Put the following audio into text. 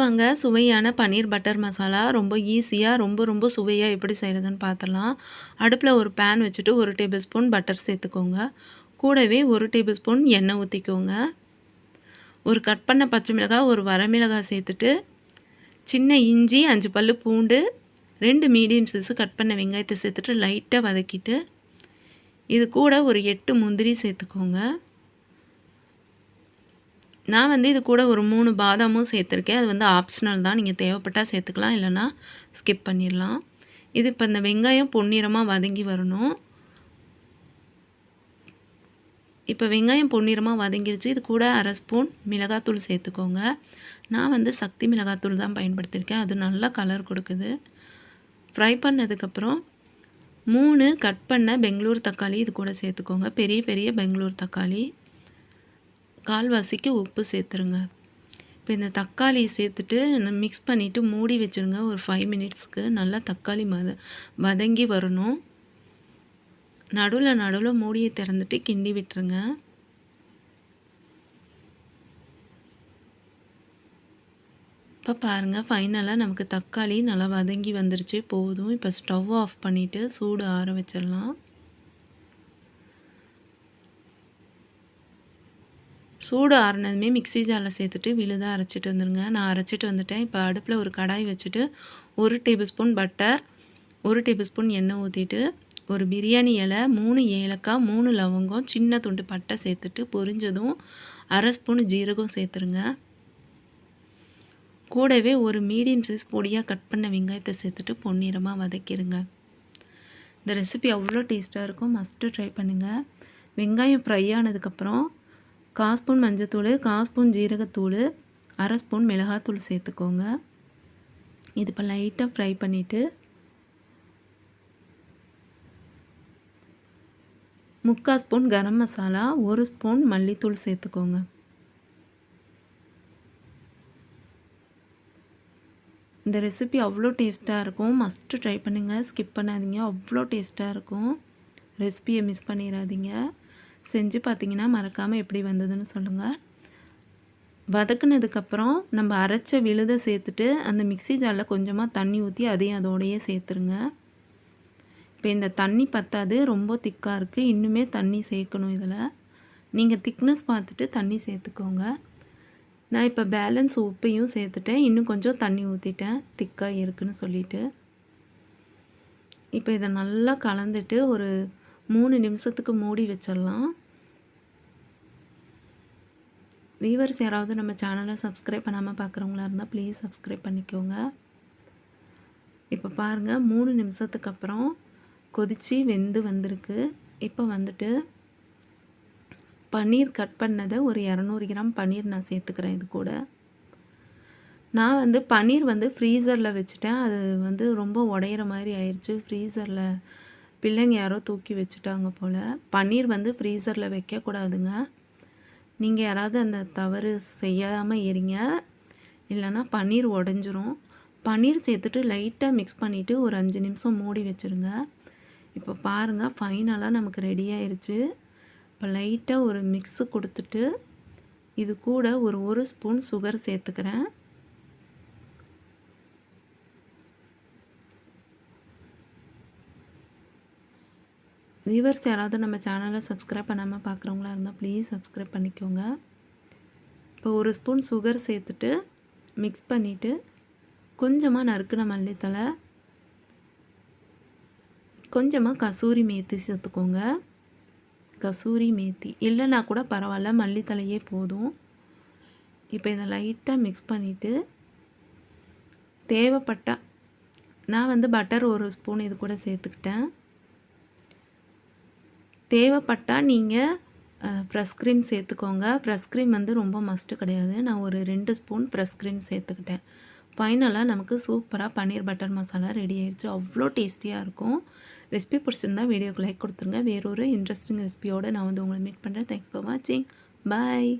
வாங்க சுவையான பன்னீர் பட்டர் மசாலா ரொம்ப ஈஸியாக ரொம்ப ரொம்ப சுவையாக எப்படி செய்கிறதுன்னு பார்த்துலாம் அடுப்பில் ஒரு பேன் வச்சுட்டு ஒரு டேபிள் ஸ்பூன் பட்டர் சேர்த்துக்கோங்க. கூடவே ஒரு டேபிள் ஸ்பூன் எண்ணெய் ஊற்றிக்கோங்க ஒரு கட் பண்ண பச்சை மிளகாய் ஒரு வரமிளகாய் சேர்த்துட்டு சின்ன இஞ்சி அஞ்சு பல் பூண்டு ரெண்டு மீடியம் சைஸு கட் பண்ண வெங்காயத்தை சேர்த்துட்டு லைட்டாக வதக்கிட்டு இது கூட ஒரு எட்டு முந்திரி சேர்த்துக்கோங்க. நான் வந்து இது கூட ஒரு மூணு பாதாமும் சேர்த்துருக்கேன். அது வந்து ஆப்ஷனல் தான். நீங்கள் தேவைப்பட்டால் சேர்த்துக்கலாம். இல்லைனா ஸ்கிப் பண்ணிடலாம். இது இப்போ இந்த வெங்காயம் பொன்னிறமாக வதங்கி வரணும். இப்போ வெங்காயம் பொன்னிறமாக வதங்கிருச்சு. இது கூட அரை ஸ்பூன் மிளகாத்தூள் சேர்த்துக்கோங்க. நான் வந்து சக்தி மிளகாத்தூள் தான் பயன்படுத்தியிருக்கேன். அது நல்லா கலர் கொடுக்குது. ஃப்ரை பண்ணதுக்கப்புறம் மூணு கட் பண்ண பெங்களூர் தக்காளி இது கூட சேர்த்துக்கோங்க. பெரிய பெரிய பெங்களூர் தக்காளி. கால்வாசிக்கு உப்பு சேர்த்துருங்க. இப்போ இந்த தக்காளியை சேர்த்துட்டு மிக்ஸ் பண்ணிவிட்டு மூடி வச்சுருங்க. ஒரு ஃபைவ் மினிட்ஸ்க்கு நல்லா தக்காளி மத வதங்கி வரணும். நடுவில் நடுவில் மூடியை திறந்துட்டு கிண்டி விட்டுருங்க. இப்போ பாருங்கள் ஃபைனலாக நமக்கு தக்காளி நல்லா வதங்கி வந்துருச்சு. போதும். இப்போ ஸ்டவ் ஆஃப் பண்ணிவிட்டு சூடு ஆற வச்சிடலாம். சூடு ஆறுனதுமே மிக்சி ஜாரில் சேர்த்துட்டு விழுதாக அரைச்சிட்டு வந்துடுங்க நான் அரைச்சிட்டு வந்துட்டேன். இப்போ அடுப்பில் ஒரு கடாய் வச்சுட்டு ஒரு டேபிள் ஸ்பூன் பட்டர் ஒரு டேபிள் ஸ்பூன் எண்ணெய் ஊற்றிட்டு ஒரு பிரியாணி இலை மூணு ஏலக்காய் மூணு லவங்கம் சின்ன துண்டு பட்டை சேர்த்துட்டு பொரிஞ்சதும் அரை ஸ்பூன் ஜீரகம் சேர்த்துருங்க. கூடவே ஒரு மீடியம் சைஸ் பொடியாக கட் பண்ண வெங்காயத்தை சேர்த்துட்டு பொன்னிறமாக வதக்கிடுங்க இந்த ரெசிபி அவ்வளோ டேஸ்ட்டாக இருக்கும். மஸ்ட்டு ட்ரை பண்ணுங்கள் வெங்காயம் ஃப்ரை ஆனதுக்கப்புறம் கால் ஸ்பூன் மஞ்சத்தூள் கால் ஸ்பூன் ஜீரகத்தூள் அரை ஸ்பூன் மிளகாத்தூள் சேர்த்துக்கோங்க. இது இப்போ லைட்டாக ஃப்ரை பண்ணிவிட்டு முக்கால் ஸ்பூன் கரம் மசாலா ஒரு ஸ்பூன் மல்லித்தூள் சேர்த்துக்கோங்க. இந்த ரெசிபி அவ்வளோ டேஸ்ட்டாக இருக்கும். மஸ்ட்டு ட்ரை பண்ணுங்கள் ஸ்கிப் பண்ணாதீங்க. அவ்வளோ டேஸ்ட்டாக இருக்கும். ரெசிபியை மிஸ் பண்ணிடாதீங்க. செஞ்சு பார்த்தீங்கன்னா மறக்காமல் எப்படி வந்ததுன்னு சொல்லுங்கள் வதக்குனதுக்கப்புறம் நம்ம அரைச்ச விழுதை சேர்த்துட்டு அந்த மிக்சி ஜாரில் கொஞ்சமாக தண்ணி ஊற்றி அதையும் அதோடையே சேர்த்துருங்க. இப்போ இந்த தண்ணி பத்தாது ரொம்ப திக்காக இருக்குது இன்னுமே தண்ணி சேர்க்கணும் இதில். நீங்கள் திக்னஸ் பார்த்துட்டு தண்ணி சேர்த்துக்கோங்க. நான் இப்போ பேலன்ஸ் உப்பையும் சேர்த்துட்டேன். இன்னும் கொஞ்சம் தண்ணி ஊற்றிட்டேன் திக்காக இருக்குன்னு சொல்லிவிட்டு இப்போ இதை நல்லா கலந்துட்டு ஒரு மூணு நிமிஷத்துக்கு மூடி வச்சிடலாம். வீவர்ஸ் யாராவது நம்ம சேனலை சப்ஸ்கிரைப் பண்ணாமல் பார்க்குறவங்களா இருந்தால் ப்ளீஸ் சப்ஸ்கிரைப் பண்ணிக்கோங்க. இப்போ பாருங்கள் மூணு நிமிஷத்துக்கு அப்புறம் கொதித்து வெந்து வந்திருக்கு. இப்போ வந்துட்டு பன்னீர் கட் பண்ணதை ஒரு இரநூறு கிராம் பன்னீர் நான் சேர்த்துக்கிறேன் இது கூட. நான் வந்து பன்னீர் வந்து ஃப்ரீசரில் வச்சுட்டேன். அது வந்து ரொம்ப உடையிற மாதிரி ஆயிடுச்சு ஃப்ரீசரில் பிள்ளைங்க யாரோ தூக்கி வச்சுட்டாங்க போல். பன்னீர் வந்து ஃப்ரீசரில் வைக்கக்கூடாதுங்க. நீங்கள் யாராவது அந்த தவறு செய்யாமல் இருங்க. இல்லைன்னா பன்னீர் உடஞ்சிரும். பன்னீர் சேர்த்துட்டு லைட்டாக மிக்ஸ் பண்ணிவிட்டு ஒரு அஞ்சு நிமிஷம் மூடி வச்சுருங்க. இப்போ பாருங்கள் ஃபைனலாக நமக்கு ரெடி ஆயிடுச்சு இப்போ லைட்டாக ஒரு மிக்ஸு கொடுத்துட்டு இது கூட ஒரு ஒரு ஸ்பூன் சுகர் சேர்த்துக்கிறேன். வியூவர்ஸ் யாராவது நம்ம சேனலை சப்ஸ்கிரைப் பண்ணாமல் பார்க்குறவங்களா இருந்தால் ப்ளீஸ் சப்ஸ்கிரைப் பண்ணிக்கோங்க. இப்போ ஒரு ஸ்பூன் சுகர் சேர்த்துட்டு மிக்ஸ் பண்ணிவிட்டு கொஞ்சமாக நறுக்கின மல்லித்தலை கொஞ்சமாக கசூரி மேத்தி சேர்த்துக்கோங்க. கசூரி மேத்தி இல்லைன்னா கூட பரவாயில்ல மல்லித்தலையே போதும். இப்போ இதை லைட்டாக மிக்ஸ் பண்ணிவிட்டு தேவைப்பட்டால் நான் வந்து பட்டர் ஒரு ஸ்பூன் இது கூட சேர்த்துக்கிட்டேன். தேவைப்பட்டால் நீங்கள் ஃப்ரெஷ் க்ரீம் சேர்த்துக்கோங்க. ஃப்ரெஷ் க்ரீம் வந்து ரொம்ப மஸ்ட்டு கிடையாது. நான் ஒரு ரெண்டு ஸ்பூன் ஃப்ரெஷ் க்ரீம் சேர்த்துக்கிட்டேன். ஃபைனலாக நமக்கு சூப்பராக பன்னீர் பட்டர் மசாலா ரெடி ஆயிடுச்சு அவ்வளோ டேஸ்டியாக இருக்கும். ரெசிபி பிடிச்சிருந்தா வீடியோக்கு லைக் கொடுத்துருங்க. வேறொரு இன்ட்ரெஸ்டிங் ரெசிபியோடு நான் வந்து உங்களை மீட் பண்ணுறேன் தேங்க்ஸ் ஃபார் வாட்சிங் பாய்